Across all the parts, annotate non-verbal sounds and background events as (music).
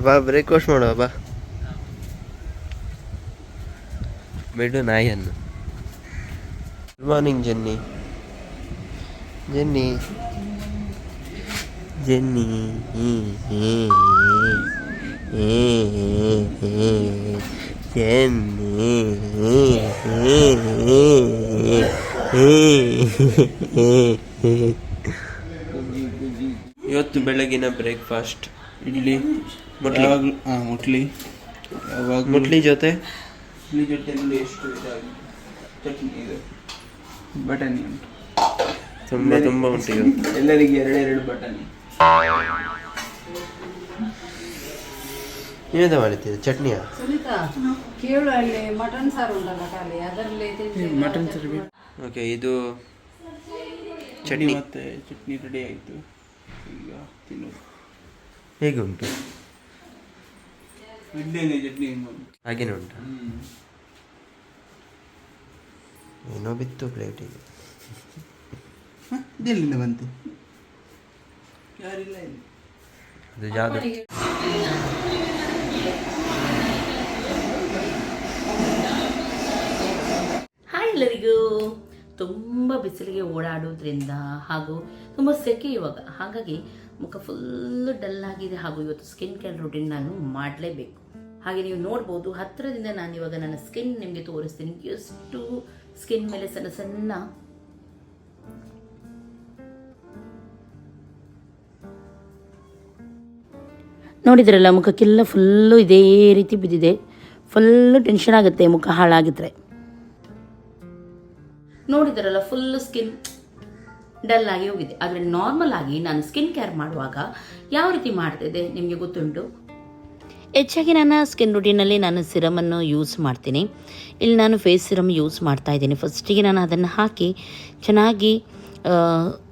ಬಾ ಬ್ರೇಕ್ಫಾಸ್ಟ್ ಮಾಡುವ ಬಾ. ಬಿಡು ನಾಯಿಯನ್ನು. Good morning Jenny. Jenny. Jenny. ಇವತ್ತು ಬೆಳಗಿನ ಬ್ರೇಕ್ಫಾಸ್ಟ್ ಇಡ್ಲಿ ಯಾವಾಗಲೂ ಹಾಂ ಮುಟ್ಲಿ. ಯಾವಾಗ ಮುಟ್ಲಿ ಜೊತೆ? ಮುಟ್ಲಿ ಜೊತೆಯಲ್ಲಿ ಎಷ್ಟು ಇದಾಗಿ ಚಟ್ನಿ ಇದು. ಬಟಾಣಿ ಉಂಟು. ತುಂಬ ತುಂಬ ಉಂಟು ಎಲ್ಲರಿಗೆ ಎರಡೆರಡು ಬಟಾಣಿ. ನೀವೆಂತ ಮಾಡಿದ್ದೀರಿ ಚಟ್ನಿಯಾ? ಸುನೀತಾ ಕೇಳು ಅಲ್ಲಿ ಮಟನ್ ಸಾರು ಉಂಟಲ್ಲ ಖಾಲಿ ಅದರಲ್ಲಿ. ಮಟನ್ ಸರಿ ಓಕೆ ಇದು ಚಟ್ನಿ. ಮತ್ತೆ ಚಟ್ನಿ ರೆಡಿ ಆಯಿತು. ಈಗ ತಿನ್ನೋದು. ಹೇಗೆ ಉಂಟು ಇಡ್ಲಿನೇ ಚಟ್ನಿ ಹೆಂಗೆ ಹಾಗೇನೆ ಉಂಟು? ಏನೋ ಬಿತ್ತು ಪ್ಲೇಟಿಗೆ ಇದೆಲ್ಲಿಂದ ಬಂತು? ಯಾರಿಲ್ಲ ಇಲ್ಲಿ. ಅದು ಜಾದು ಹಾಯ್ ಎಲ್ಲರಿಗೂ. ತುಂಬ ಬಿಸಿಲಿಗೆ ಓಡಾಡೋದ್ರಿಂದ ಹಾಗೂ ತುಂಬ ಸೆಕೆ ಇವಾಗ. ಹಾಗಾಗಿ ಮುಖ ಫುಲ್ಲು ಡಲ್ ಆಗಿದೆ ಹಾಗೂ ಇವತ್ತು ಸ್ಕಿನ್ ಕೇರ್ ರೂಟೀನ್ ನಾನು ಮಾಡಲೇಬೇಕು. ಹಾಗೆ ನೀವು ನೋಡ್ಬೋದು ಹತ್ತಿರದಿಂದ ನಾನು ಇವಾಗ ನನ್ನ ಸ್ಕಿನ್ ನಿಮಗೆ ತೋರಿಸ್ತೀನಿ. ಎಷ್ಟು ಸ್ಕಿನ್ ಮೇಲೆ ಸಣ್ಣ ಸಣ್ಣ ನೋಡಿದ್ರಲ್ಲ, ಮುಖಕ್ಕೆಲ್ಲ ಫುಲ್ಲು ಇದೇ ರೀತಿ ಬಿದ್ದಿದೆ. ಫುಲ್ಲು ಟೆನ್ಷನ್ ಆಗುತ್ತೆ, ಮುಖ ಹಾಳಾಗಿದ್ರೆ. ನೋಡಿದ್ರಲ್ಲ ಫುಲ್ಲು ಸ್ಕಿನ್ ಡಲ್ ಆಗಿ ಹೋಗಿದೆ. ಆದರೆ ನಾರ್ಮಲ್ ಆಗಿ ನಾನು ಸ್ಕಿನ್ ಕೇರ್ ಮಾಡುವಾಗ ಯಾವ ರೀತಿ ಮಾಡ್ತಿದ್ದೆ, ನಿಮಗೆ ಗೊತ್ತುಂಟು? ಹೆಚ್ಚಾಗಿ ನನ್ನ ಸ್ಕಿನ್ ರುಟೀನಲ್ಲಿ ನಾನು ಸಿರಮನ್ನು ಯೂಸ್ ಮಾಡ್ತೀನಿ. ಇಲ್ಲಿ ನಾನು ಫೇಸ್ ಸಿರಮ್ ಯೂಸ್ ಮಾಡ್ತಾ ಇದ್ದೀನಿ. ಫಸ್ಟಿಗೆ ನಾನು ಅದನ್ನು ಹಾಕಿ ಚೆನ್ನಾಗಿ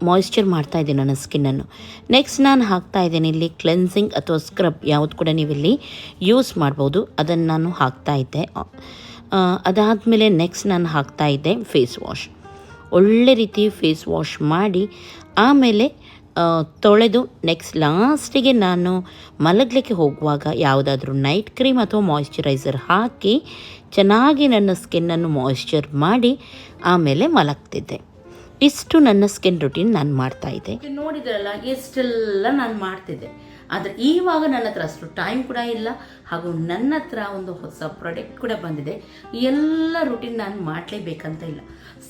ಮಾಯಿಶ್ಚರ್ ಮಾಡ್ತಾ ಇದ್ದೀನಿ ನನ್ನ ಸ್ಕಿನ್ನನ್ನು. ನೆಕ್ಸ್ಟ್ ನಾನು ಹಾಕ್ತಾ ಇದ್ದೀನಿ ಇಲ್ಲಿ ಕ್ಲೆನ್ಸಿಂಗ್ ಅಥವಾ ಸ್ಕ್ರಬ್ ಯಾವುದು ಕೂಡ ನೀವಿಲ್ಲಿ ಯೂಸ್ ಮಾಡ್ಬೋದು. ಅದನ್ನು ನಾನು ಹಾಕ್ತಾ ಇದ್ದೆ. ಅದಾದಮೇಲೆ ನೆಕ್ಸ್ಟ್ ನಾನು ಹಾಕ್ತಾ ಇದ್ದೆ ಫೇಸ್ ವಾಶ್ ಒಳ್ಳೆ ರೀತಿ ಫೇಸ್ ವಾಶ್ ಮಾಡಿ ಆಮೇಲೆ ತೊಳೆದು ನೆಕ್ಸ್ಟ್ ಲಾಸ್ಟಿಗೆ ನಾನು ಮಲಗಲಿಕ್ಕೆ ಹೋಗುವಾಗ ಯಾವುದಾದ್ರೂ ನೈಟ್ ಕ್ರೀಮ್ ಅಥವಾ ಮಾಯಿಶ್ಚರೈಸರ್ ಹಾಕಿ ಚೆನ್ನಾಗಿ ನನ್ನ ಸ್ಕಿನ್ನನ್ನು ಮಾಯಿಶ್ಚರ್ ಮಾಡಿ ಆಮೇಲೆ ಮಲಗ್ತಿದ್ದೆ. ಇಷ್ಟು ನನ್ನ ಸ್ಕಿನ್ ರುಟೀನ್ ನಾನು ಮಾಡ್ತಾ ಇದ್ದೆ. ನೋಡಿದ್ರಲ್ಲ, ಎಷ್ಟೆಲ್ಲ ನಾನು ಮಾಡ್ತಿದ್ದೆ. ಆದರೆ ಈವಾಗ ನನ್ನ ಹತ್ರ ಅಷ್ಟು ಟೈಮ್ ಕೂಡ ಇಲ್ಲ. ಹಾಗೂ ನನ್ನ ಹತ್ರ ಒಂದು ಹೊಸ ಪ್ರಾಡಕ್ಟ್ ಕೂಡ ಬಂದಿದೆ. ಎಲ್ಲ ರುಟೀನ್ ನಾನು ಮಾಡಲೇಬೇಕಂತ ಇಲ್ಲ.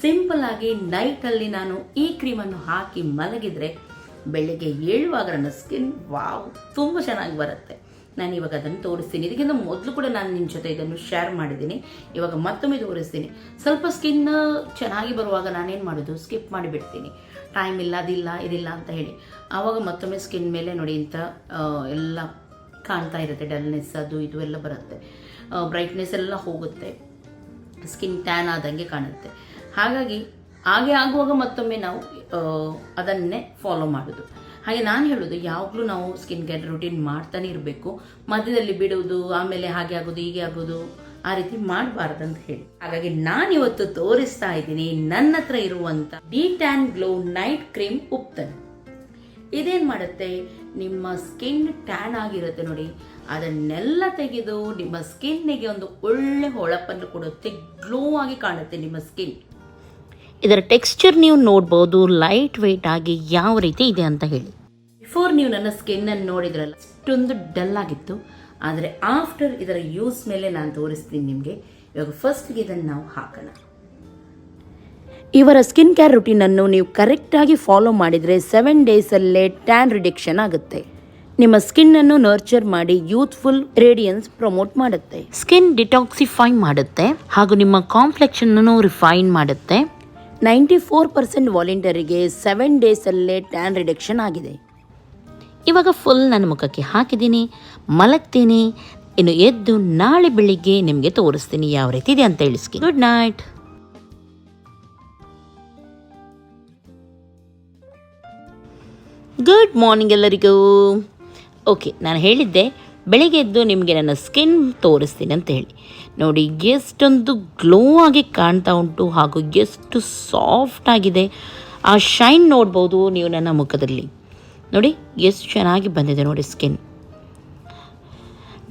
ಸಿಂಪಲ್ ಆಗಿ ನೈಟಲ್ಲಿ ನಾನು ಈ ಕ್ರೀಮನ್ನು ಹಾಕಿ ಮಲಗಿದ್ರೆ ಬೆಳಿಗ್ಗೆ ಏಳುವಾಗ ನನ್ನ ಸ್ಕಿನ್ ವಾವ್ ತುಂಬ ಚೆನ್ನಾಗಿ ಬರುತ್ತೆ. ನಾನು ಇವಾಗ ಅದನ್ನು ತೋರಿಸ್ತೀನಿ. ಇದಕ್ಕಿಂತ ಮೊದಲು ಕೂಡ ನಾನು ನಿಮ್ಮ ಜೊತೆ ಇದನ್ನು ಶೇರ್ ಮಾಡಿದ್ದೀನಿ. ಇವಾಗ ಮತ್ತೊಮ್ಮೆ ತೋರಿಸ್ತೀನಿ. ಸ್ವಲ್ಪ ಸ್ಕಿನ್ ಚೆನ್ನಾಗಿ ಬರುವಾಗ ನಾನೇನು ಮಾಡೋದು? ಸ್ಕಿಪ್ ಮಾಡಿಬಿಡ್ತೀನಿ. ಟೈಮ್ ಇಲ್ಲ, ಅದಿಲ್ಲ, ಇದಿಲ್ಲ ಅಂತ ಹೇಳಿ. ಆವಾಗ ಮತ್ತೊಮ್ಮೆ ಸ್ಕಿನ್ ಮೇಲೆ ನೋಡಿ ಇಂಥ ಎಲ್ಲ ಕಾಣ್ತಾ ಇರುತ್ತೆ. ಡಲ್ನೆಸ್ ಅದು ಇದು ಎಲ್ಲ ಬರುತ್ತೆ. ಬ್ರೈಟ್ನೆಸ್ ಎಲ್ಲ ಹೋಗುತ್ತೆ. ಸ್ಕಿನ್ ಟ್ಯಾನ್ ಆದಂಗೆ ಕಾಣುತ್ತೆ. ಹಾಗಾಗಿ ಹಾಗೆ ಆಗುವಾಗ ಮತ್ತೊಮ್ಮೆ ನಾವು ಅದನ್ನೇ ಫಾಲೋ ಮಾಡೋದು. ಹಾಗೆ ನಾನು ಹೇಳೋದು, ಯಾವಾಗಲೂ ನಾವು ಸ್ಕಿನ್ ಕೇರ್ ರುಟೀನ್ ಮಾಡ್ತಾನೆ ಇರಬೇಕು. ಮಧ್ಯದಲ್ಲಿ ಬಿಡುವುದು, ಆಮೇಲೆ ಹಾಗೆ ಆಗೋದು ಹೀಗೆ ಆಗೋದು ಆ ರೀತಿ ಮಾಡಬಾರ್ದಂತ ಹೇಳಿ. ಹಾಗಾಗಿ ನಾನು ಇವತ್ತು ತೋರಿಸ್ತಾ ಇದ್ದೀನಿ ನನ್ನ ಹತ್ರ ಇರುವಂತ D tan glow night cream ubtan. ಇದೇನ್ ಮಾಡುತ್ತೆ? ನಿಮ್ಮ ಸ್ಕಿನ್ ಟ್ಯಾನ್ ಆಗಿರುತ್ತೆ ನೋಡಿ. ಅದನ್ನೆಲ್ಲ ತೆಗೆದು ನಿಮ್ಮ ಸ್ಕಿನ್ನಿಗೆ ಒಂದು ಒಳ್ಳೆ ಹೊಳಪನ್ನು ಕೊಡುತ್ತೆ ಗ್ಲೋ ಆಗಿ ಕಾಣುತ್ತೆ ನಿಮ್ಮ ಸ್ಕಿನ್ ಇದರ ಟೆಕ್ಸ್ಚರ್ ನೀವು ನೋಡ್ಬೋದು ಲೈಟ್ ವೆಯ್ಟ್ ಆಗಿ ಯಾವ ರೀತಿ ಇದೆ ಅಂತ ಹೇಳಿ. ಬಿಫೋರ್ ನೀವು ನನ್ನ ಸ್ಕಿನ್ನನ್ನು ನೋಡಿದ್ರಲ್ಲ ಅಷ್ಟೊಂದು ಡಲ್ ಆಗಿತ್ತು. ಆದರೆ ಆಫ್ಟರ್ ಇದರ ಯೂಸ್ ಮೇಲೆ ನಾನು ತೋರಿಸ್ತೀನಿ ನಿಮಗೆ. ಇವಾಗ ಫಸ್ಟ್ಗೆ ಇದನ್ನು ನಾವು ಹಾಕೋಣ. ಇವರ ಸ್ಕಿನ್ ಕೇರ್ ರುಟೀನನ್ನು ನೀವು ಕರೆಕ್ಟಾಗಿ ಫಾಲೋ ಮಾಡಿದರೆ ಸೆವೆನ್ ಡೇಸಲ್ಲೇ ಟ್ಯಾನ್ ರಿಡಕ್ಷನ್ ಆಗುತ್ತೆ. ನಿಮ್ಮ ಸ್ಕಿನ್ ಅನ್ನು ನರ್ಚರ್ ಮಾಡಿ ಯೂತ್ಫುಲ್ ರೇಡಿಯನ್ಸ್ ಪ್ರಮೋಟ್ ಮಾಡುತ್ತೆ. ಸ್ಕಿನ್ ಡಿಟಾಕ್ಸಿಫೈ ಮಾಡುತ್ತೆ ಹಾಗೂ ನಿಮ್ಮ ಕಾಂಪ್ಲೆಕ್ಷನ್ ಅನ್ನು ರಿಫೈನ್ ಮಾಡುತ್ತೆ. ನೈಂಟಿ ಫೋರ್ ಪರ್ಸೆಂಟ್ ವಾಲಂಟಿಯರಿಗೆ ಸೆವೆನ್ ಡೇಸಲ್ಲೇ ಟ್ಯಾನ್ ರಿಡಕ್ಷನ್ ಆಗಿದೆ. ಇವಾಗ ಫುಲ್ ನನ್ನ ಮುಖಕ್ಕೆ ಹಾಕಿದ್ದೀನಿ, ಮಲಗ್ತೀನಿ, ಇನ್ನು ಎದ್ದು ನಾಳೆ ಬೆಳಿಗ್ಗೆ ನಿಮಗೆ ತೋರಿಸ್ತೀನಿ ಯಾವ ರೀತಿ ಇದೆ ಅಂತ ಹೇಳಿಸ್ಕಿ ಗುಡ್ ನೈಟ್ ಗುಡ್ ಮಾರ್ನಿಂಗ್ ಎಲ್ಲರಿಗೂ. ಓಕೆ ನಾನು ಹೇಳಿದ್ದೆ, ಬೆಳಿಗ್ಗೆ ಎದ್ದು ನಿಮಗೆ ನನ್ನ ಸ್ಕಿನ್ ತೋರಿಸ್ತೀನಿ ಅಂತ ಹೇಳಿ. ನೋಡಿ, ಎಷ್ಟೊಂದು ಗ್ಲೋ ಆಗಿ ಕಾಣ್ತಾ ಉಂಟು ಹಾಗೂ ಎಷ್ಟು ಸಾಫ್ಟ್ ಆಗಿದೆ. ಆ ಶೈನ್ ನೋಡ್ಬೋದು ನೀವು ನನ್ನ ಮುಖದಲ್ಲಿ. ನೋಡಿ, ಎಷ್ಟು ಚೆನ್ನಾಗಿ ಬಂದಿದೆ ನೋಡಿ ಸ್ಕಿನ್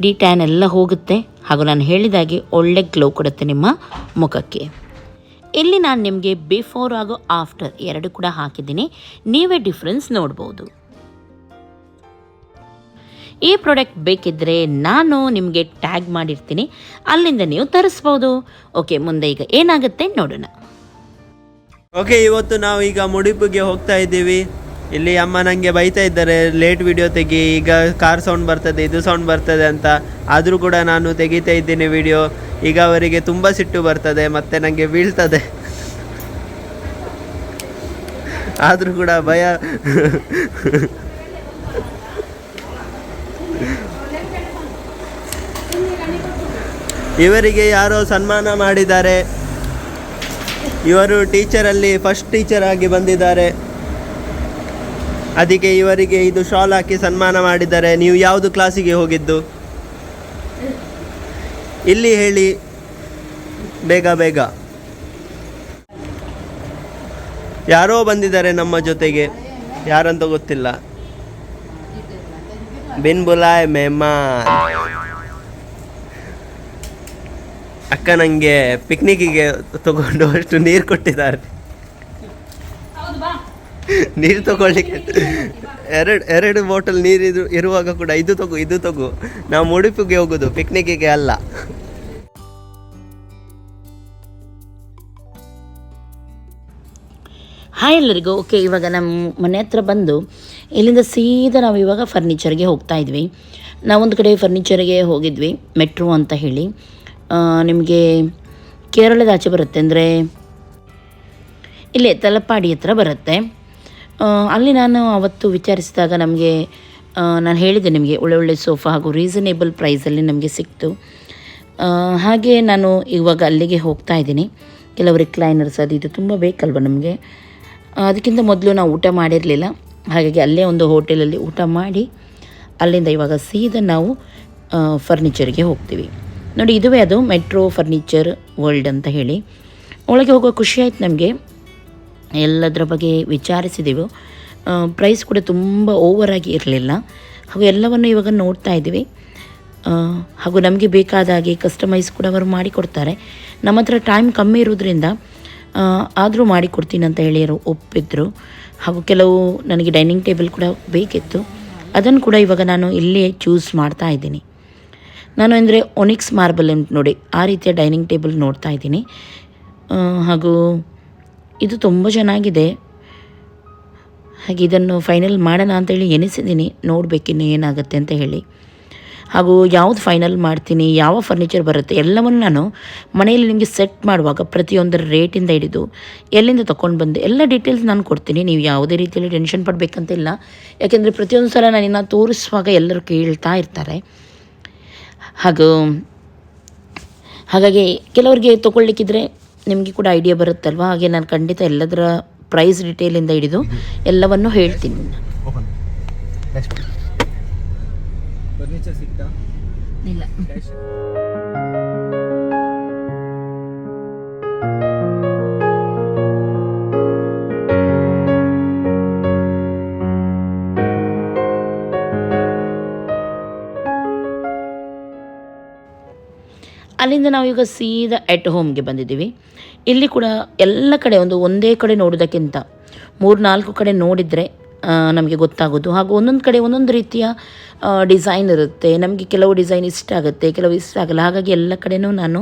ಡಿ ಟ್ಯಾನ್ ಎಲ್ಲ ಹೋಗುತ್ತೆ ಹಾಗೂ ನಾನು ಹೇಳಿದಾಗೆ ಒಳ್ಳೆ ಗ್ಲೋ ಕೊಡುತ್ತೆ ನಿಮ್ಮ ಮುಖಕ್ಕೆ. ಇಲ್ಲಿ ನಾನು ನಿಮಗೆ ಬಿಫೋರ್ ಹಾಗೂ ಆಫ್ಟರ್ ಎರಡು ಕೂಡ ಹಾಕಿದ್ದೀನಿ. ನೀವೇ ಡಿಫ್ರೆನ್ಸ್ ನೋಡ್ಬೋದು. ಈ ಪ್ರಾಡಕ್ಟ್ ಬೇಕಿದ್ದರೆ ನಾನು ನಿಮಗೆ ಟ್ಯಾಗ್ ಮಾಡಿರ್ತೀನಿ. ಅಲ್ಲಿಂದ ನೀವು ತರಿಸ್ಬೋದು. ಓಕೆ ಮುಂದೆ ಈಗ ಏನಾಗುತ್ತೆ ನೋಡೋಣ. ಓಕೆ ಇವತ್ತು ನಾವು ಈಗ ಮುಡಿಪಿಗೆ ಹೋಗ್ತಾ ಇದ್ದೀವಿ. ಇಲ್ಲಿ ಅಮ್ಮ ನನಗೆ ಬೈತಾ ಇದ್ದಾರೆ ಲೇಟ್ ವಿಡಿಯೋ ತೆಗಿ, ಈಗ ಕಾರ್ ಸೌಂಡ್ ಬರ್ತದೆ, ಇದು ಸೌಂಡ್ ಬರ್ತದೆ ಅಂತ. ಆದರೂ ಕೂಡ ನಾನು ತೆಗಿತಾ ಇದ್ದೀನಿ ವಿಡಿಯೋ ಈಗ ಅವರಿಗೆ ತುಂಬ ಸಿಟ್ಟು ಬರ್ತದೆ, ಮತ್ತೆ ನನಗೆ ಬೀಳ್ತದೆ. ಆದರೂ ಕೂಡ ಭಯ. ಇವರಿಗೆ ಯಾರೋ ಸನ್ಮಾನ ಮಾಡಿದ್ದಾರೆ. ಇವರು ಟೀಚರಲ್ಲಿ ಫಸ್ಟ್ ಟೀಚರ್ ಆಗಿ ಬಂದಿದ್ದಾರೆ. ಅದಕ್ಕೆ ಇವರಿಗೆ ಇದು ಶಾಲ್ ಹಾಕಿ ಸನ್ಮಾನ ಮಾಡಿದ್ದಾರೆ. ನೀವು ಯಾವುದು ಕ್ಲಾಸಿಗೆ ಹೋಗಿದ್ದು? ಇಲ್ಲಿ ಹೇಳಿ. ಬೇಗ ಬೇಗ. ಯಾರೋ ಬಂದಿದ್ದಾರೆ ನಮ್ಮ ಜೊತೆಗೆ. ಯಾರಂತ ಗೊತ್ತಿಲ್ಲ. ಬಿನ್ ಬುಲಾಯ್ ಮೆಹಮಾನ್. ಅಕ್ಕ ನನಗೆ ಪಿಕ್ನಿಕ್ಕಿಗೆ ತಗೊಂಡು ಅಷ್ಟು ನೀರು ಕೊಟ್ಟಿದ್ದಾರೆ. ನೀರು ತಗೊಳ್ಳಿಕ್ಕೆ ಎರಡು ಎರಡು ಬಾಟಲ್ ನೀರು ಇರುವಾಗ ಕೂಡ ಇದು ತಗು ಇದು ತಗು. ನಾವು ಉಡುಪಿಗೆ ಹೋಗೋದು ಪಿಕ್ನಿಕ್ಕಿಗೆ ಅಲ್ಲ. ಹಾಯ್ ಎಲ್ಲರಿಗೂ. ಓಕೆ ಇವಾಗ ನಮ್ಮ ಮನೆ ಹತ್ರ ಬಂದು ಇಲ್ಲಿಂದ ಸೀದಾ ನಾವು ಇವಾಗ ಫರ್ನಿಚರ್ಗೆ ಹೋಗ್ತಾ ಇದ್ವಿ. ನಾವೊಂದು ಕಡೆ ಫರ್ನಿಚರ್ಗೆ ಹೋಗಿದ್ವಿ ಮೆಟ್ರೋ ಅಂತ ಹೇಳಿ. ನಿಮಗೆ ಕೇರಳದ ಆಚೆ ಬರುತ್ತೆ ಅಂದರೆ ಇಲ್ಲೇ ತಲಪಾಡಿ ಹತ್ರ ಬರುತ್ತೆ. ಅಲ್ಲಿ ನಾನು ಅವತ್ತು ವಿಚಾರಿಸಿದಾಗ ನಮಗೆ ನಾನು ಹೇಳಿದೆ ನಿಮಗೆ ಒಳ್ಳೆ ಒಳ್ಳೆ ಸೋಫಾ ಹಾಗೂ ರೀಸನೇಬಲ್ ಪ್ರೈಸಲ್ಲಿ ನಮಗೆ ಸಿಕ್ತು. ಹಾಗೆ ನಾನು ಇವಾಗ ಅಲ್ಲಿಗೆ ಹೋಗ್ತಾ ಇದ್ದೀನಿ. ಕೆಲವು ರಿಕ್ಲೈನರ್ಸ್ ಅದು ಇದು ತುಂಬ ಬೇಕಲ್ವ ನಮಗೆ. ಅದಕ್ಕಿಂತ ಮೊದಲು ನಾವು ಊಟ ಮಾಡಿರಲಿಲ್ಲ. ಹಾಗಾಗಿ ಅಲ್ಲೇ ಒಂದು ಹೋಟೆಲಲ್ಲಿ ಊಟ ಮಾಡಿ, ಅಲ್ಲಿಂದ ಇವಾಗ ಸೀದಾ ನಾವು ಫರ್ನಿಚರ್ಗೆ ಹೋಗ್ತೀವಿ. ನೋಡಿ, ಇದುವೇ ಅದು ಮೆಟ್ರೋ ಫರ್ನಿಚರ್ ವರ್ಲ್ಡ್ ಅಂತ ಹೇಳಿ. ಒಳಗೆ ಹೋಗೋ ಖುಷಿ ಆಯ್ತು ನಮಗೆ. ಎಲ್ಲದರ ಬಗ್ಗೆ ವಿಚಾರಿಸಿದೆವು. ಪ್ರೈಸ್ ಕೂಡ ತುಂಬ ಓವರಾಗಿ ಇರಲಿಲ್ಲ. ಹಾಗೂ ಎಲ್ಲವನ್ನು ಇವಾಗ ನೋಡ್ತಾ ಇದ್ದೀವಿ. ಹಾಗೂ ನಮಗೆ ಬೇಕಾದ ಹಾಗೆ ಕಸ್ಟಮೈಸ್ ಕೂಡ ಅವರು ಮಾಡಿಕೊಡ್ತಾರೆ. ನಮ್ಮ ಹತ್ರ ಟೈಮ್ ಕಮ್ಮಿ ಇರೋದ್ರಿಂದ ಆದರೂ ಮಾಡಿಕೊಡ್ತೀನಿ ಅಂತ ಹೇಳಿ ಅವರು ಒಪ್ಪಿದ್ರು. ಹಾಗೂ ಕೆಲವು ನನಗೆ ಡೈನಿಂಗ್ ಟೇಬಲ್ ಕೂಡ ಬೇಕಿತ್ತು. ಅದನ್ನು ಕೂಡ ಇವಾಗ ನಾನು ಇಲ್ಲೇ ಚೂಸ್ ಮಾಡ್ತಾ ಇದ್ದೀನಿ. ನಾನು ಅಂದರೆ ಒನಿಕ್ಸ್ ಮಾರ್ಬಲ್ ಅಂತ ನೋಡಿ, ಆ ರೀತಿಯ ಡೈನಿಂಗ್ ಟೇಬಲ್ ನೋಡ್ತಾ ಇದ್ದೀನಿ. ಹಾಗೂ ಇದು ತುಂಬ ಚೆನ್ನಾಗಿದೆ. ಹಾಗೆ ಇದನ್ನು ಫೈನಲ್ ಮಾಡೋಣ ಅಂತೇಳಿ ಎನಿಸಿದ್ದೀನಿ ನೋಡಬೇಕಿನ್ನು ಏನಾಗುತ್ತೆ ಅಂತ ಹೇಳಿ. ಹಾಗೂ ಯಾವುದು ಫೈನಲ್ ಮಾಡ್ತೀನಿ, ಯಾವ ಫರ್ನಿಚರ್ ಬರುತ್ತೆ, ಎಲ್ಲವನ್ನು ನಾನು ಮನೆಯಲ್ಲಿ ನಿಮಗೆ ಸೆಟ್ ಮಾಡುವಾಗ ಪ್ರತಿಯೊಂದರ ರೇಟಿಂದ ಹಿಡಿದು ಎಲ್ಲಿಂದ ತೊಗೊಂಡು ಬಂದು, ಎಲ್ಲ ಡೀಟೇಲ್ಸ್ ನಾನು ಕೊಡ್ತೀನಿ. ನೀವು ಯಾವುದೇ ರೀತಿಯಲ್ಲಿ ಟೆನ್ಷನ್ ಪಡಬೇಕಂತಿಲ್ಲ. ಯಾಕೆಂದರೆ ಪ್ರತಿಯೊಂದು ಸಲ ನಾನು ಇನ್ನು ತೋರಿಸುವಾಗ ಎಲ್ಲರೂ ಕೇಳ್ತಾ ಇರ್ತಾರೆ. ಹಾಗೂ ಹಾಗಾಗಿ ಕೆಲವರಿಗೆ ತೊಗೊಳ್ಲಿಕ್ಕಿದ್ರೆ ನಿಮಗೆ ಕೂಡ ಐಡಿಯಾ ಬರುತ್ತಲ್ವಾ? ಹಾಗೆ ನಾನು ಖಂಡಿತ ಎಲ್ಲದರ ಪ್ರೈಸ್ ಡಿಟೇಲಿಂದ ಹಿಡಿದು ಎಲ್ಲವನ್ನು ಹೇಳ್ತೀನಿ. ಇಲ್ಲ. ಅಲ್ಲಿಂದ ನಾವು ಈಗ ಸೀದಾ ಎಟ್ ಹೋಮ್ಗೆ ಬಂದಿದ್ದೀವಿ. ಇಲ್ಲಿ ಕೂಡ ಎಲ್ಲ ಕಡೆ ಒಂದು ಒಂದೇ ಕಡೆ ನೋಡೋದಕ್ಕಿಂತ ಮೂರು ನಾಲ್ಕು ಕಡೆ ನೋಡಿದರೆ ನಮಗೆ ಗೊತ್ತಾಗೋದು. ಹಾಗೂ ಒಂದೊಂದು ಕಡೆ ಒಂದೊಂದು ರೀತಿಯ ಡಿಸೈನ್ ಇರುತ್ತೆ. ನಮಗೆ ಕೆಲವು ಡಿಸೈನ್ ಇಷ್ಟ ಆಗುತ್ತೆ, ಕೆಲವು ಇಷ್ಟ ಆಗಲ್ಲ. ಹಾಗಾಗಿ ಎಲ್ಲ ಕಡೆನೂ ನಾನು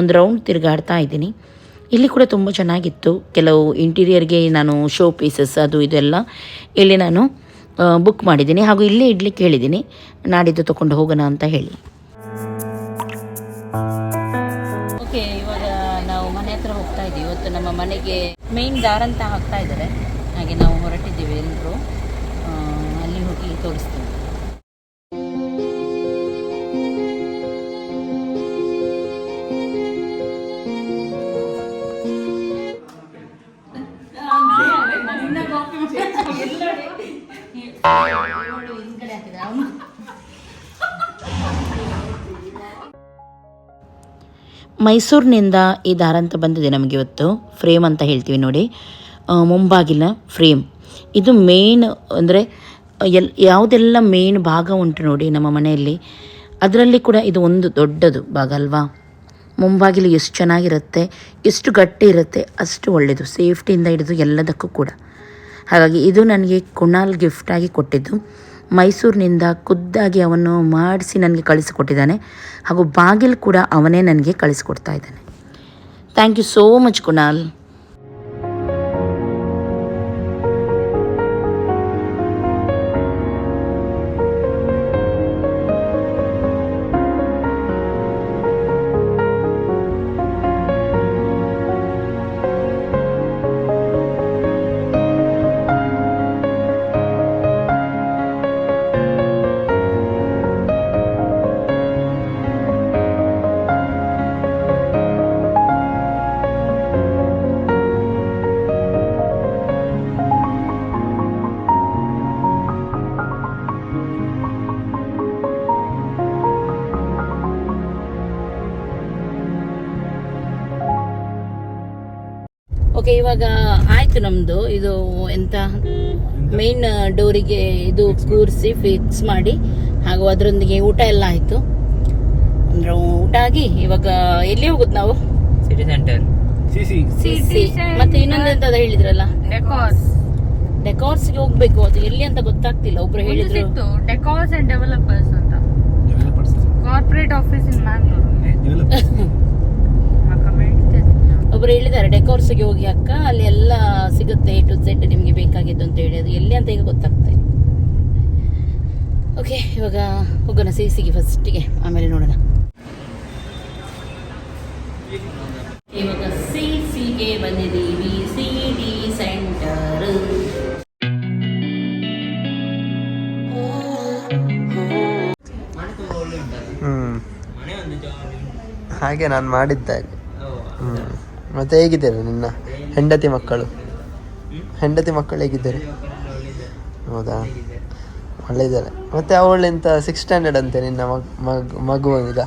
ಒಂದು ರೌಂಡ್ ತಿರುಗಾಡ್ತಾ ಇದ್ದೀನಿ. ಇಲ್ಲಿ ಕೂಡ ತುಂಬ ಚೆನ್ನಾಗಿತ್ತು. ಕೆಲವು ಇಂಟೀರಿಯರ್ಗೆ ನಾನು ಶೋ ಪೀಸಸ್ ಅದು ಇದೆಲ್ಲ ಇಲ್ಲಿ ನಾನು ಬುಕ್ ಮಾಡಿದ್ದೀನಿ. ಹಾಗೂ ಇಲ್ಲೇ ಇಡ್ಲಿಕ್ಕೆ ಹೇಳಿದ್ದೀನಿ. ನಾಡಿದ್ದು ತೊಗೊಂಡು ಹೋಗೋಣ ಅಂತ ಹೇಳಿ. ಓಕೆ ಇವಾಗ ನಾವು ಮನೆ ಹತ್ರ ಹೋಗ್ತಾ ಇದ್ದೀವಿ ಇವತ್ತು ನಮ್ಮ ಮನೆಗೆ ಮೇನ್ ದಾರ ಅಂತ ಹಾಕ್ತಾ ಇದ್ದಾರೆ ಹಾಗೆ ನಾವು ಹೊರಟಿದ್ದೀವಿ ಎಲ್ಲರೂ ಅಲ್ಲಿ ಹೋಗಿ ತೋರಿಸ್ತೀವಿ ಮೈಸೂರಿನಿಂದ ಈ ದಾರ ಅಂತ ಬಂದಿದೆ ನಮಗೆ ಇವತ್ತು. ಫ್ರೇಮ್ ಅಂತ ಹೇಳ್ತೀವಿ ನೋಡಿ. ಮುಂಬಾಗಿಲ ಫ್ರೇಮ್. ಇದು ಮೇನ್ ಅಂದರೆ, ಎಲ್, ಯಾವುದೆಲ್ಲ ಮೇನ್ ಭಾಗ ಉಂಟು ನೋಡಿ ನಮ್ಮ ಮನೆಯಲ್ಲಿ. ಅದರಲ್ಲಿ ಕೂಡ ಇದು ಒಂದು ದೊಡ್ಡದು ಭಾಗ ಅಲ್ವಾ? ಮುಂಬಾಗಿಲು ಎಷ್ಟು ಚೆನ್ನಾಗಿರುತ್ತೆ, ಎಷ್ಟು ಗಟ್ಟಿ ಇರುತ್ತೆ, ಅಷ್ಟು ಒಳ್ಳೆಯದು. ಸೇಫ್ಟಿಯಿಂದ ಹಿಡಿದು ಎಲ್ಲದಕ್ಕೂ ಕೂಡ. ಹಾಗಾಗಿ ಇದು ನನಗೆ ಕುಣಾಲ್ ಗಿಫ್ಟಾಗಿ ಕೊಟ್ಟಿದ್ದು. ಮೈಸೂರಿನಿಂದ ಖುದ್ದಾಗಿ ಅವನು ಮಾಡಿಸಿ ನನಗೆ ಕಳಿಸಿಕೊಟ್ಟಿದ್ದಾನೆ ಹಾಗೂ ಬಾಗಿಲು ಕೂಡ ಅವನೇ ನನಗೆ ಕಳಿಸಿಕೊಡ್ತಾ ಇದ್ದಾನೆ. Thank you so much Kunal okay ಇವಾಗ ಆಯ್ತು ನಮ್ದು. ಇದು ಎಂತ? ಮೇನ್ ಡೋರಿಗೆ ಇದು ಕೂರಿಸಿ ಫಿಕ್ಸ್ ಮಾಡಿ ಹಾಗೂ ಅದರೊಂದಿಗೆ ಊಟ ಎಲ್ಲ ಆಯ್ತು. ಅಂದ್ರೆ ಊಟ ಆಗಿ ಇವಾಗ ಎಲ್ಲಿ ಹೋಗುದು ನಾವು? City centre C C C C. ಮತ್ತೆ ಇನ್ನೊಂದು ಎಂತ ಹೇಳಿದ್ರಲ್ಲ? ಡೆಕೋರ್ಸ್ ಹೋಗ್ಬೇಕು. ಅದು ಎಲ್ಲಿ ಅಂತ ಗೊತ್ತಾಗ್ತಿಲ್ಲ. ಒಬ್ರು ಹೇಳಿದ್ರು. ಡೆಕೋರ್ಸ್ ಡೆಕಾಸ್ ಅಂಡ್ ಡೆವಲಪರ್ಸ್ ಅಂತ. ಕಾರ್ಪೊರೇಟ್ ಆಫೀಸ್ ಇನ್ ಮ್ಯಾಂಗ್ಳೂರ್ ಒಬ್ರು ಹೇಳಿದ್ದಾರೆ ಡೆಕೋರ್ಸ್ಗೆ ಹೋಗಿ ಅಕ್ಕ, ಅಲ್ಲಿ ಎಲ್ಲ ಸಿಗುತ್ತೆ ಟು ಸೆಟ್ ನಿಮಗೆ ಬೇಕಾಗಿದ್ದು ಅಂತ ಹೇಳಿ. ಅದು ಎಲ್ಲಿ ಅಂತ ಈಗ ಗೊತ್ತಾಗ್ತಾ ಇಲ್ಲ. ಓಕೆ ಇವಾಗ ಹೋಗೋಣ ಸಿ ಸಿಗೆ ಫಸ್ಟಿಗೆ ಆಮೇಲೆ ನೋಡೋಣ. ಇವಾಗ ಸಿ ಸಿಗೆ ಬಂದಿದ್ದೀವಿ ಸಿ ಡಿ ಸೆಂಟರ್ ಹಾಗೆ ನಾನು ಮಾಡಿದ್ದಾಗ ಮತ್ತೆ ಹೇಗಿದ್ದಾರೆ ನಿನ್ನ ಹೆಂಡತಿ ಮಕ್ಕಳು? ಹೆಂಡತಿ ಮಕ್ಕಳು ಹೇಗಿದ್ದಾರೆ? ಹೌದಾ? ಒಳ್ಳೆಯದಾರೆ ಮತ್ತೆ ಮತ್ತೆ ಅವಳೆಂತ ಸಿಕ್ಸ್ ಸ್ಟ್ಯಾಂಡರ್ಡ್ ಅಂತೆ ನಿನ್ನ ಮಗ್ ಮಗ್ ಮಗು ಈಗ?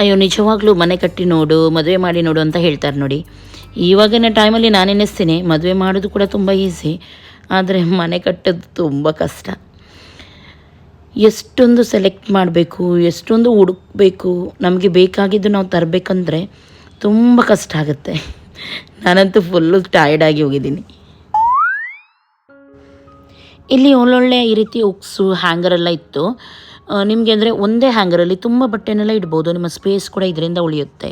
ಅಯ್ಯೋ, ನಿಜವಾಗ್ಲೂ ಮನೆ ಕಟ್ಟಿ ನೋಡು, ಮದುವೆ ಮಾಡಿ ನೋಡು ಅಂತ ಹೇಳ್ತಾರೆ ನೋಡಿ. ಇವಾಗಿನ ಟೈಮಲ್ಲಿ ನಾನು ಎನಿಸ್ತೀನಿ ಮದುವೆ ಮಾಡೋದು ಕೂಡ ತುಂಬ ಈಸಿ ಆದರೆ ಮನೆ ಕಟ್ಟೋದು ತುಂಬ ಕಷ್ಟ. ಎಷ್ಟೊಂದು ಸೆಲೆಕ್ಟ್ ಮಾಡಬೇಕು ಎಷ್ಟೊಂದು ಹುಡುಕ್ಬೇಕು ನಮಗೆ ಬೇಕಾಗಿದ್ದು ನಾವು ತರಬೇಕಂದ್ರೆ ತುಂಬ ಕಷ್ಟ ಆಗುತ್ತೆ. ನಾನಂತೂ ಫುಲ್ಲು ಟಯರ್ಡಾಗಿ ಹೋಗಿದ್ದೀನಿ. ಇಲ್ಲಿ ಒಳ್ಳೊಳ್ಳೆ ಈ ರೀತಿ ಉಕ್ಸು ಹ್ಯಾಂಗರೆಲ್ಲ ಇತ್ತು. ನಿಮಗೆ ಅಂದರೆ ಒಂದೇ ಹ್ಯಾಂಗರಲ್ಲಿ ತುಂಬ ಬಟ್ಟೆನೆಲ್ಲ ಇಡ್ಬೋದು ನಿಮ್ಮ ಸ್ಪೇಸ್ ಕೂಡ ಇದರಿಂದ ಉಳಿಯುತ್ತೆ.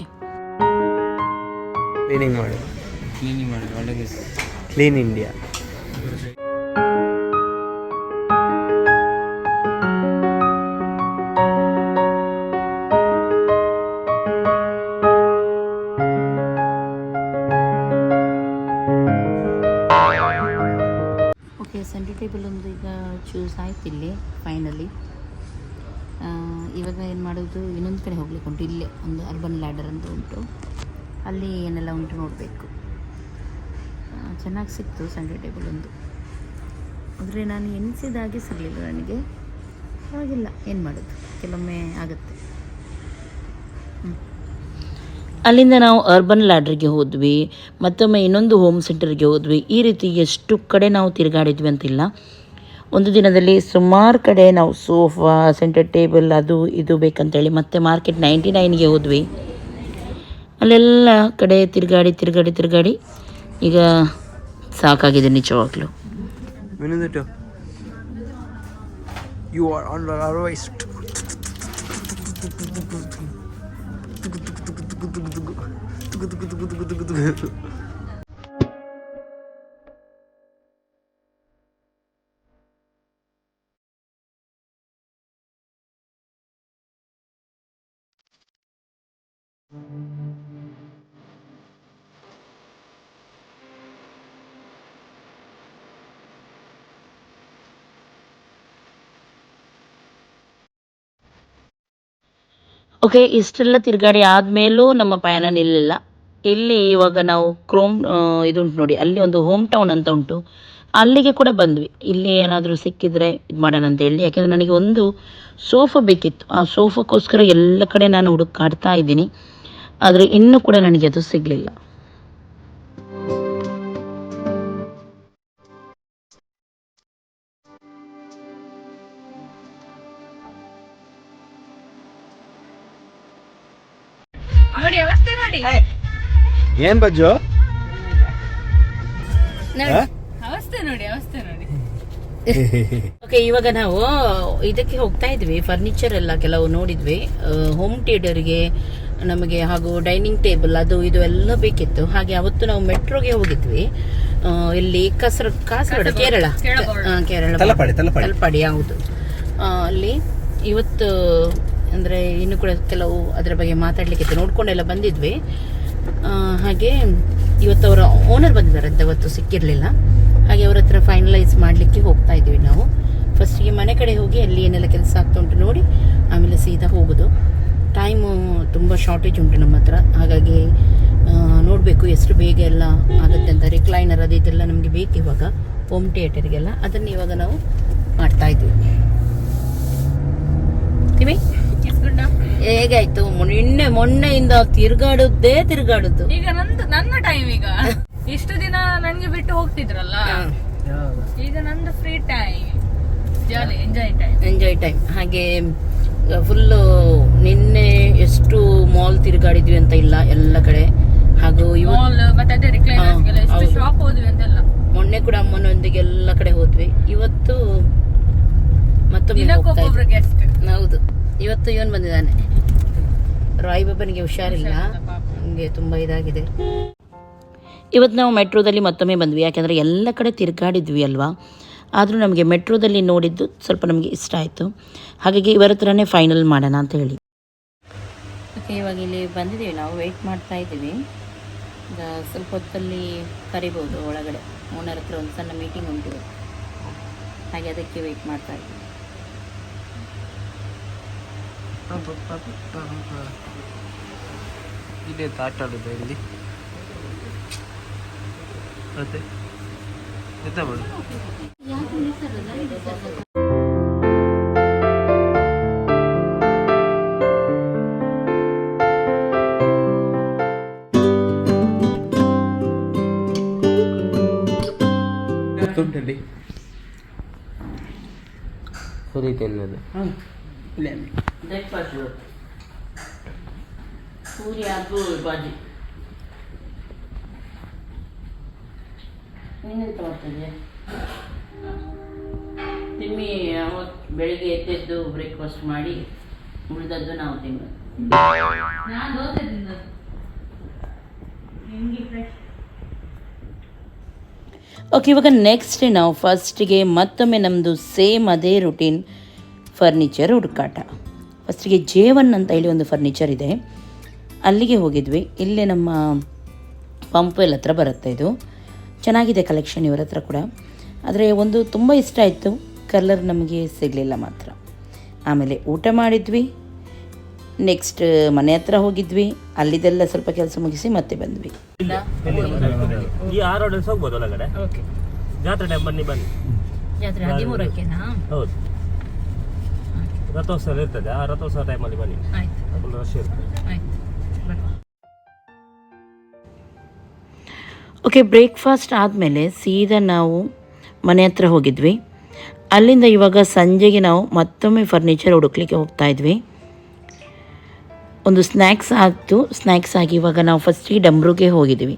ಕ್ಲೀನಿಂಗ್ ಮಾಡಿ. ಕ್ಲೀನಿಂಗ್ ಮಾಡಿ ಕ್ಲೀನ್ ಇಂಡಿಯಾ Perfect. ನಾನು ಸಿಗಲಿಲ್ಲ ನನಗೆ? ಆಗಿಲ್ಲ ಏನು ಮಾಡೋದು? ಕೆಲವೊಮ್ಮೆ ಆಗುತ್ತೆ. ಅಲ್ಲಿಂದ ನಾವು ಅರ್ಬನ್ ಲ್ಯಾಡ್ರಿಗೆ ಹೋದ್ವಿ ಮತ್ತೊಮ್ಮೆ ಇನ್ನೊಂದು ಹೋಮ್ ಸೆಂಟರ್ಗೆ ಹೋದ್ವಿ. ಈ ರೀತಿ ಎಷ್ಟು ಕಡೆ ನಾವು ತಿರುಗಾಡಿದ್ವಿ ಅಂತಿಲ್ಲ. ಒಂದು ದಿನದಲ್ಲಿ ಸುಮಾರು ಕಡೆ ನಾವು ಸೋಫಾ ಸೆಂಟರ್ ಟೇಬಲ್ ಅದು ಇದು ಬೇಕಂತೇಳಿ ಮತ್ತೆ ಮಾರ್ಕೆಟ್ ನೈಂಟಿ ನೈನ್ಗೆ ಹೋದ್ವಿ. ಅಲ್ಲೆಲ್ಲ ಕಡೆ ತಿರುಗಾಡಿ ತಿರುಗಾಡಿ ತಿರುಗಾಡಿ ಈಗ ಸಾಕಾಗಿದೆ ನಿಜವಾಗ್ಲೂ. ಮಿನಿಟ್ ಯು ಆರ್ ಆನ್ ಅರವೈಸ್ಟ್ ಓಕೆ ಇಷ್ಟೆಲ್ಲ ತಿರುಗಾಡಿ ಆದಮೇಲೂ ನಮ್ಮ ಪಯಣ ನಿಲ್ಲಲಿಲ್ಲ ಇಲ್ಲಿ ಇವಾಗ ನಾವು ಕ್ರೋಮ್ ಇದುಂಟು ನೋಡಿ, ಅಲ್ಲಿ ಒಂದು ಹೋಮ್ ಟೌನ್ ಅಂತ ಉಂಟು. ಅಲ್ಲಿಗೆ ಕೂಡ ಬಂದ್ವಿ. ಇಲ್ಲಿ ಏನಾದರೂ ಸಿಕ್ಕಿದ್ರೆ ಇದು ಮಾಡೋಣ ಅಂತ ಹೇಳಿ. ಯಾಕೆಂದರೆ ನನಗೆ ಒಂದು ಸೋಫಾ ಬೇಕಿತ್ತು. ಆ ಸೋಫಾಕ್ಕೋಸ್ಕರ ಎಲ್ಲ ಕಡೆ ನಾನು ಹುಡುಕಾಡ್ತಾ ಇದ್ದೀನಿ. ಆದರೆ ಇನ್ನೂ ಕೂಡ ನನಗೆ ಅದು ಸಿಗಲಿಲ್ಲ. ಏನ್ ಬಜ್ಜು? ನೋಡಿ ಅವಸ್ಥೆ ನೋಡಿ ಅವಸ್ಥೆ ನೋಡಿ. ಓಕೆ ಇವಾಗ ನಾವು ಇದಕ್ಕೆ ಹೋಗ್ತಾ ಇದ್ವಿ ಫರ್ನಿಚರ್ ಎಲ್ಲ ಕೆಲವು ನೋಡಿದ್ವಿ. ಹೋಮ್ ಥಿಯೇಟರ್ಗೆ ನಮಗೆ ಹಾಗೂ ಡೈನಿಂಗ್ ಟೇಬಲ್ ಅದು ಇದು ಎಲ್ಲ ಬೇಕಿತ್ತು. ಹಾಗೆ ಅವತ್ತು ನಾವು ಮೆಟ್ರೋಗೆ ಹೋಗಿದ್ವಿ. ಇಲ್ಲಿ ಕಸರ ಕಾಸರಗೋಡು ಕೇರಳ. ಕೇರಳ ತಲಪಾಡಿ, ತಲಪಾಡಿ. ತಲಪಾಡಿ ಹೌದು. ಅಲ್ಲಿ ಇವತ್ತು ಅಂದ್ರೆ ಇನ್ನು ಕೂಡ ಕೆಲವು ಅದರ ಬಗ್ಗೆ ಮಾತಾಡ್ಲಿಕ್ಕೆ ನೋಡ್ಕೊಂಡೆಲ್ಲ ಬಂದಿದ್ವಿ. ಹಾಗೆ ಇವತ್ತು ಅವರ ಓನರ್ ಬಂದಿದ್ದಾರೆ ಅಂತ ಇವತ್ತು ಸಿಕ್ಕಿರಲಿಲ್ಲ. ಹಾಗೆ ಅವ್ರ ಹತ್ರ ಫೈನಲೈಸ್ ಮಾಡಲಿಕ್ಕೆ ಹೋಗ್ತಾ ಇದ್ದೀವಿ ನಾವು. ಫಸ್ಟಿಗೆ ಮನೆ ಕಡೆ ಹೋಗಿ ಅಲ್ಲಿ ಏನೆಲ್ಲ ಕೆಲಸ ಆಗ್ತಾ ಉಂಟು ನೋಡಿ, ಆಮೇಲೆ ಸೀದಾ ಹೋಗೋದು. ಟೈಮು ತುಂಬ ಶಾರ್ಟೇಜ್ ಉಂಟು ನಮ್ಮ ಹತ್ರ. ಹಾಗಾಗಿ ನೋಡಬೇಕು ಎಷ್ಟು ಬೇಗ ಎಲ್ಲ ಆಗುತ್ತೆ ಅಂತ. ರಿಕ್ಲೈನರ್ ಅದು ಇದೆಲ್ಲ ನಮಗೆ ಬೇಕು ಇವಾಗ. ಹೋಮ್ ಥಿಯೇಟರ್ಗೆಲ್ಲ ಅದನ್ನು ಇವಾಗ ನಾವು ಮಾಡ್ತಾ ಇದ್ದೀವಿ. ಗುಡ್. ಹೇಗಾಯ್ತು? ನಿನ್ನೆ ಮೊನ್ನೆಯಿಂದ ತಿರ್ಗಾಡುದೇ ತಿರ್ಗಾಡುದು ಈಗ ನಂದು ನನ್ನ ಟೈಮ್ ಈಗ. (laughs) ಇಷ್ಟು ದಿನ ನನ್ಗೆ ಬಿಟ್ಟು ಹೋಗ್ತಿದ್ರಲ್ಲ? ಈಗ ನಂದು free time jolly enjoy time enjoy time ಹಾಗೆ ಫುಲ್ಲು ನಿನ್ನೆ ಎಷ್ಟು ಮಾಲ್ ತಿರುಗಾಡಿದ್ವಿ ಅಂತ ಇಲ್ಲ ಎಲ್ಲ ಕಡೆ. ಹಾಗೂ. ಶಾಪ್ ಹೋದ್ವಿ ಅಂತೆಲ್ಲ. ಮೊನ್ನೆ ಕೂಡ ಅಮ್ಮನೊಂದಿಗೆ ಎಲ್ಲ ಕಡೆ ಹೋದ್ವಿ. ಇವತ್ತು ಮತ್ತೊಮ್ಮೆ ಹೌದು. ಇವತ್ತು ಇವನ್ ಬಂದಿದ್ದಾನೆ. ರಾಯ್ ಬಾಬನಿಗೆ ಹುಷಾರಿಲ್ಲ. ನಮಗೆ ತುಂಬ ಇದಾಗಿದೆ. ಇವತ್ತು ನಾವು ಮೆಟ್ರೋದಲ್ಲಿ ಮತ್ತೊಮ್ಮೆ ಬಂದ್ವಿ. ಯಾಕೆಂದರೆ ಎಲ್ಲ ಕಡೆ ತಿರುಗಾಡಿದ್ವಿ ಅಲ್ವಾ? ಆದರೂ ನಮಗೆ ಮೆಟ್ರೋದಲ್ಲಿ ನೋಡಿದ್ದು ಸ್ವಲ್ಪ ನಮಗೆ ಇಷ್ಟ ಆಯಿತು. ಹಾಗಾಗಿ ಇವರ ಹತ್ರನೇ ಫೈನಲ್ ಮಾಡೋಣ ಅಂತ ಹೇಳಿ. ಓಕೆ ಇವಾಗ ಇಲ್ಲಿ ಬಂದಿದ್ದೀವಿ ನಾವು. ವೆಯ್ಟ್ ಮಾಡ್ತಾ ಇದ್ದೀವಿ. ಈಗ ಸ್ವಲ್ಪ ಹೊತ್ತಲ್ಲಿ ಕರಿಬೋದು ಒಳಗಡೆ. ಓನರ್ ಹತ್ರ ಒಂದು ಸಣ್ಣ ಮೀಟಿಂಗ್ ಉಂಟು. ಹಾಗೆ ಅದಕ್ಕೆ ವೆಯ್ಟ್ ಮಾಡ್ತಾ ಇದ್ದೀವಿ. ಇದೆ ಆಟ ಆಡುದು ಇಲ್ಲಿ ಮತ್ತೆ ಎಂತ ಮಾಡು ನೀನೆಂತ ಮಾಡ್ತಿದ್ಯಾ ತಿಮ್ಮಿ ಅವತ್ತು ಬೆಳಿಗ್ಗೆ ಎದ್ದೆದ್ದು ಬ್ರೇಕ್ಫಾಸ್ಟ್ ಮಾಡಿ ಉಳಿದದ್ದು ನಾವು ತಿನ್ನೋದು ನಾನು ದೋಸೆ ತಿಂದದ್ದು. ನಿಮ್ಗೆ ಫ್ರೆಶ್ ಓಕೆ ಇವಾಗ ನೆಕ್ಸ್ಟ್ ನಾವು ಫಸ್ಟಿಗೆ ಮತ್ತೊಮ್ಮೆ ನಮ್ಮದು ಸೇಮ್ ಅದೇ ರುಟೀನ್ ಫರ್ನಿಚರ್ ಹುಡುಕಾಟ. ಫಸ್ಟಿಗೆ ಜೆ ಒನ್ ಅಂತ ಹೇಳಿ ಒಂದು ಫರ್ನಿಚರ್ ಇದೆ. ಅಲ್ಲಿಗೆ ಹೋಗಿದ್ವಿ. ಇಲ್ಲೇ ನಮ್ಮ ಪಂಪ್ವೆಲ್ ಹತ್ರ ಬರುತ್ತೆ ಇದು. ಚೆನ್ನಾಗಿದೆ ಕಲೆಕ್ಷನ್ ಇವರ ಹತ್ರ ಕೂಡ. ಆದರೆ ಒಂದು ತುಂಬ ಇಷ್ಟ ಆಯಿತು. ಕಲರ್ ನಮಗೆ ಸಿಗಲಿಲ್ಲ ಮಾತ್ರ. ಆಮೇಲೆ ಊಟ ಮಾಡಿದ್ವಿ. ನೆಕ್ಸ್ಟ್ ಮನೆ ಹತ್ರ ಹೋಗಿದ್ವಿ. ಅಲ್ಲಿದೆಲ್ಲ ಸ್ವಲ್ಪ ಕೆಲಸ ಮುಗಿಸಿ ಮತ್ತೆ ಬಂದ್ವಿ. ಈ ಆರು ಆರ್ಡರ್ಸ್ ಹೋಗ್ಬೋದು ಒಳಗಡೆ? ಓಕೆ ಜಾತ್ರೆ ಟೈಮ್ ಬನ್ನಿ ಬನ್ನಿ. ಜಾತ್ರೆ ಹದಿಮೂರಕ್ಕೆನಾ? ಹೌದು. ರಥೋತ್ಸವ ಇರ್ತದೆ. ಆ ರಥೋತ್ಸವ ಟೈಮಲ್ಲಿ ಬನ್ನಿ. ಆಯ್ತು. ಫುಲ್ ರಶ್ ಇರ್ತದೆ ಓಕೆ ಬ್ರೇಕ್ಫಾಸ್ಟ್ ಆದಮೇಲೆ ಸೀದಾ ನಾವು ಮನೆ ಹತ್ರ ಹೋಗಿದ್ವಿ. ಅಲ್ಲಿಂದ ಇವಾಗ ಸಂಜೆಗೆ ನಾವು ಮತ್ತೊಮ್ಮೆ ಫರ್ನಿಚರ್ ಹುಡುಕ್ಲಿಕ್ಕೆ ಹೋಗ್ತಾ ಇದ್ವಿ. ಒಂದು ಸ್ನ್ಯಾಕ್ಸ್ ಆಯಿತು. ಸ್ನ್ಯಾಕ್ಸ್ ಆಗಿ ಇವಾಗ ನಾವು ಫಸ್ಟಿಗೆ ಡಮ್ರುಗೆ ಹೋಗಿದ್ವಿ.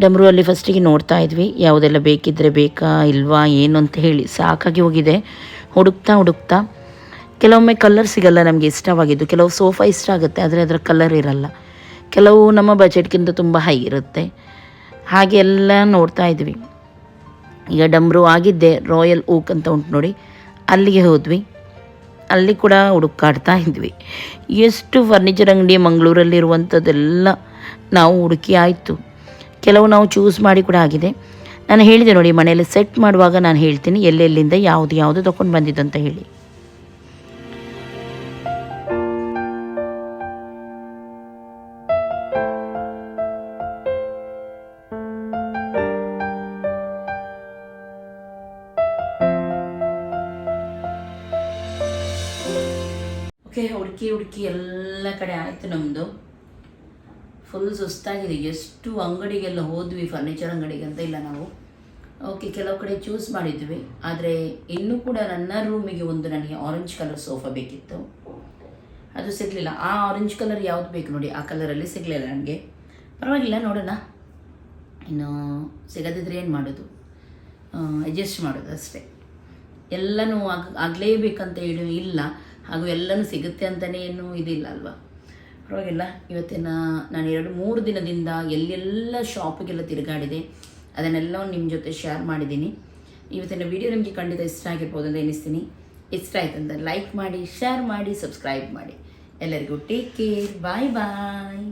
ಡಮ್ರು ಅಲ್ಲಿ ಫಸ್ಟಿಗೆ ನೋಡ್ತಾ ಇದ್ವಿ. ಯಾವುದೆಲ್ಲ ಬೇಕಿದ್ದರೆ ಬೇಕಾ ಇಲ್ವಾ ಏನು ಅಂತ ಹೇಳಿ ಸಾಕಾಗಿ ಹೋಗಿದೆ. ಹುಡುಕ್ತಾ ಹುಡುಕ್ತಾ ಕೆಲವೊಮ್ಮೆ ಕಲರ್ ಸಿಗಲ್ಲ ನಮಗೆ, ಇಷ್ಟವಾಗಿದ್ದು. ಕೆಲವು ಸೋಫಾ ಇಷ್ಟ ಆಗುತ್ತೆ, ಆದರೆ ಅದರ ಕಲರ್ ಇರಲ್ಲ. ಕೆಲವು ನಮ್ಮ ಬಜೆಟ್ಗಿಂತ ತುಂಬ ಹೈ ಇರುತ್ತೆ. ಹಾಗೆ ಎಲ್ಲ ನೋಡ್ತಾ ಇದ್ವಿ. ಈಗ ಡಮ್ರು ಆಗಿದ್ದೆ ರಾಯಲ್ ಓಕ್ ಅಂತ ಉಂಟು ನೋಡಿ. ಅಲ್ಲಿಗೆ ಹೋದ್ವಿ. ಅಲ್ಲಿ ಕೂಡ ಹುಡುಕಾಡ್ತಾ ಇದ್ವಿ. ಎಷ್ಟು ಫರ್ನಿಚರ್ ಅಂಗಡಿ ಮಂಗಳೂರಲ್ಲಿರುವಂಥದ್ದೆಲ್ಲ ನಾವು ಹುಡುಕಿ ಆಯಿತು. ಕೆಲವು ನಾವು ಚೂಸ್ ಮಾಡಿ ಕೂಡ ಆಗಿದೆ. ನಾನು ಹೇಳಿದೆ ನೋಡಿ, ಮನೆಯಲ್ಲಿ ಸೆಟ್ ಮಾಡುವಾಗ ನಾನು ಹೇಳ್ತೀನಿ, ಎಲ್ಲೆಲ್ಲಿಂದ ಯಾವುದು ಯಾವುದು ತೊಗೊಂಡು ಬಂದಿದ್ದು ಅಂತ ಹೇಳಿ. ಫುಲ್ ಸುಸ್ತಾಗಿದೆ. ಎಷ್ಟು ಅಂಗಡಿಗೆಲ್ಲ ಹೋದ್ವಿ ಫರ್ನಿಚರ್ ಅಂಗಡಿಗೆ ಅಂತ ಇಲ್ಲ ನಾವು. ಓಕೆ ಕೆಲವು ಕಡೆ ಚೂಸ್ ಮಾಡಿದ್ವಿ. ಆದರೆ ಇನ್ನೂ ಕೂಡ ನನ್ನ ರೂಮಿಗೆ ಒಂದು ನನಗೆ ಆರೆಂಜ್ ಕಲರ್ ಸೋಫಾ ಬೇಕಿತ್ತು. ಅದು ಸಿಗಲಿಲ್ಲ. ಆ ಆರೆಂಜ್ ಕಲರ್ ಯಾವುದು ಬೇಕು ನೋಡಿ, ಆ ಕಲರಲ್ಲಿ ಸಿಗಲಿಲ್ಲ ನನಗೆ. ಪರವಾಗಿಲ್ಲ, ನೋಡೋಣ. ಇನ್ನು ಸಿಗದಿದ್ರೆ ಏನು ಮಾಡೋದು? ಅಡ್ಜಸ್ಟ್ ಮಾಡೋದು ಅಷ್ಟೇ. ಎಲ್ಲನೂ ಆಗ, ಆಗಲೇಬೇಕಂತ ಹೇಳಿ ಇಲ್ಲ. ಹಾಗೂ ಎಲ್ಲನೂ ಸಿಗುತ್ತೆ ಅಂತಲೇ ಏನೂ ಇದಿಲ್ಲ ಅಲ್ವಾ? ಪರವಾಗಿಲ್ಲ ಇವತ್ತಿನ ನಾನು ಎರಡು ಮೂರು ದಿನದಿಂದ ಎಲ್ಲೆಲ್ಲ ಶಾಪಿಗೆಲ್ಲ ತಿರುಗಾಡಿದೆ. ಅದನ್ನೆಲ್ಲ ನಿಮ್ಮ ಜೊತೆ ಶೇರ್ ಮಾಡಿದ್ದೀನಿ. ಇವತ್ತಿನ ವಿಡಿಯೋ ನಿಮಗೆ ಖಂಡಿತ ಇಷ್ಟ ಆಗಿರ್ಬೋದು ಅಂತ ಎನಿಸ್ತೀನಿ ಇಷ್ಟ ಆಯ್ತು ಅಂತ ಲೈಕ್ ಮಾಡಿ ಶೇರ್ ಮಾಡಿ ಸಬ್ಸ್ಕ್ರೈಬ್ ಮಾಡಿ. ಎಲ್ಲರಿಗೂ ಟೇಕ್ ಕೇರ್ ಬಾಯ್ ಬಾಯ್